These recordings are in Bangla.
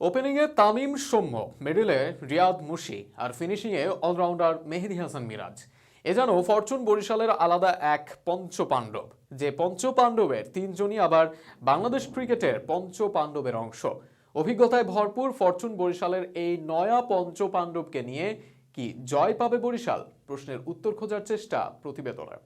ওপেনিংয়ে তামিম সৌম্য মিডিলে রিয়াদ মুশি আর ফিনিশিংয়ে অলরাউন্ডার মেহেদি হাসান মিরাজ। এ যেন ফরচুন বরিশালের আলাদা এক পঞ্চ পাণ্ডব যে পঞ্চ পাণ্ডবের তিনজনই আবার বাংলাদেশ ক্রিকেটের পঞ্চ পাণ্ডবের অংশ। অভিজ্ঞতায় ভরপুর ফরচুন বরিশালের এই নয়া পঞ্চ পাণ্ডবকে নিয়ে কি জয় পাবে বরিশাল? প্রশ্নের উত্তর খোঁজার চেষ্টা প্রতিবেদনে।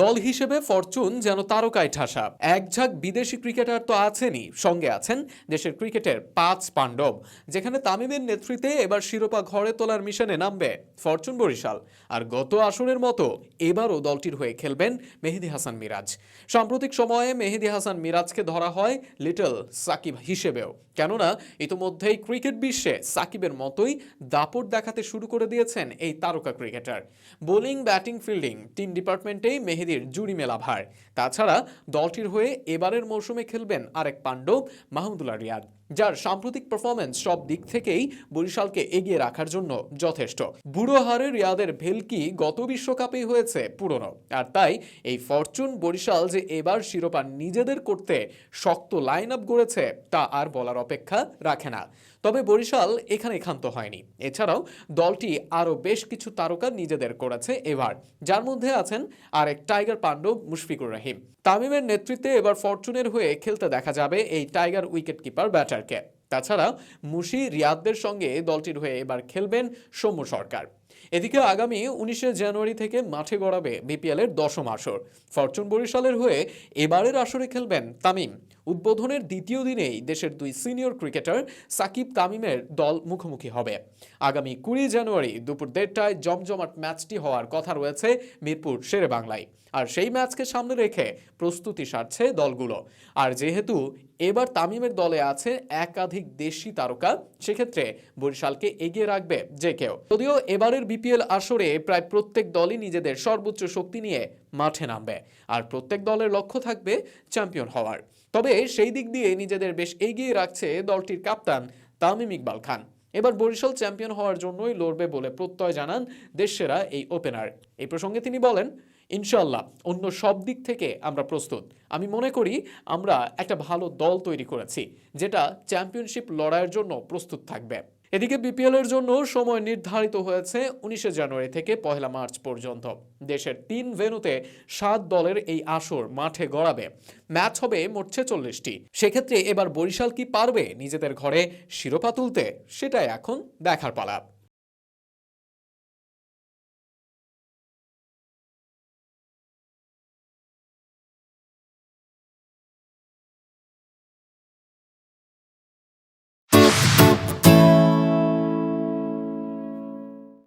দল হিসেবে ফরচুন যেন তারকায় ঠাসা। এক ঝাঁক বিদেশি ক্রিকেটার তো আছেনই, সঙ্গে আছেন দেশের ক্রিকেটের পাঁচ পাণ্ডব, যেখানে তামিমের নেতৃত্বে এবার শিরোপা ঘরে তোলার মিশনে নামবে ফরচুন বরিশাল। আর গত আসরের মতো এবারও দলটির হয়ে খেলবেন মেহেদি হাসান মিরাজ। সাম্প্রতিক সময়ে মেহেদি হাসান মিরাজকে ধরা হয় লিটল সাকিব হিসেবেও। কেননা ইতোমধ্যেই ক্রিকেট বিশ্বে সাকিবের মতোই দাপট দেখাতে শুরু করে দিয়েছেন এই তারকা ক্রিকেটার। বোলিং, ব্যাটিং, ফিল্ডিং তিন ডিপার্টমেন্টেই মেহেদির জুড়ি মেলা ভার। তাছাড়া দলটির হয়ে এবারের মৌসুমে খেলবেন আরেক পাণ্ডব, মাহমুদুল্লাহ রিয়াদ, যার সাম্প্রতিক পারফরমেন্স সব দিক থেকেই বরিশালকে এগিয়ে রাখার জন্য যথেষ্ট। বুড়ো হারে রিয়াদের ভেলকি গত বিশ্বকাপেই হয়েছে পুরনো। আর তাই এই ফরচুন বরিশাল যে এবার শিরোপা নিজেদের করতে শক্ত লাইন আপ গড়েছে তা আর বলার অপেক্ষা রাখে না। তবে বরিশাল এখানে ক্ষান্ত হয়নি। এছাড়াও দলটি আরও বেশ কিছু তারকা নিজেদের করেছে এবার। যার মধ্যে আছেন আরেক টাইগার পাণ্ডব মুশফিকুর রহিম। তামিমের নেতৃত্বে এবার ফরচুনের হয়ে খেলতে দেখা যাবে এই টাইগার উইকেট কিপার ব্যাটারকে। তাছাড়া মুশি রিয়াদদের সঙ্গে দলটির হয়ে এবার খেলবেন সৌম্য সরকার। এদিকে আগামী উনিশে জানুয়ারি থেকে মাঠে গড়াবে বিপিএল এর দশম আসর। ফরচুন বরিশালের হয়ে এবারের আসরে খেলবেন তামিম। উদ্বোধনের দ্বিতীয় দিনেই দেশের দুই সিনিয়র ক্রিকেটার সাকিব তামিমের দল মুখোমুখি হবে। আগামী কুড়ি জানুয়ারি দুপুর দেড়টায় জমজমাট ম্যাচটি হওয়ার কথা রয়েছে মিরপুর শেরে বাংলায় আর সেই ম্যাচকে সামনে রেখে প্রস্তুতি সারছে দলগুলো। আর যেহেতু এবার তামিমের দলে আছে একাধিক দেশি তারকা, সেক্ষেত্রে বরিশালকে এগিয়ে রাখবে যে কেউ। যদিও এবারের বিপিএল আসরে প্রায় প্রত্যেক দলই নিজেদের সর্বোচ্চ শক্তি নিয়ে মাঠে নামবে, আর প্রত্যেক দলের লক্ষ্য থাকবে চ্যাম্পিয়ন হওয়ার। তবে সেই দিক দিয়ে নিজেদের বেশ এগিয়ে রাখছে দলটির কাপ্তান তামিম ইকবাল খান। এবার বরিশাল চ্যাম্পিয়ন হওয়ার জন্যই লড়বে বলে প্রত্যয় জানান দেশসেরা এই ওপেনার এই প্রসঙ্গে তিনি বলেন ইনশাল্লাহ অন্য সব দিক থেকে আমরা প্রস্তুত। আমি মনে করি আমরা একটা ভালো দল তৈরি করেছি, যেটা চ্যাম্পিয়নশিপ লড়াইয়ের জন্য প্রস্তুত থাকবে। এদিকে বিপিএল এর জন্য সময় নির্ধারিত হয়েছে উনিশে জানুয়ারি থেকে পহেলা মার্চ পর্যন্ত। দেশের তিন ভেনুতে সাত দলের এই আসর মাঠে গড়াবে। ম্যাচ হবে মোট ছেচল্লিশটি। সেক্ষেত্রে এবার বরিশাল কি পারবে নিজেদের ঘরে শিরোপা তুলতে? সেটাই এখন দেখার পালা।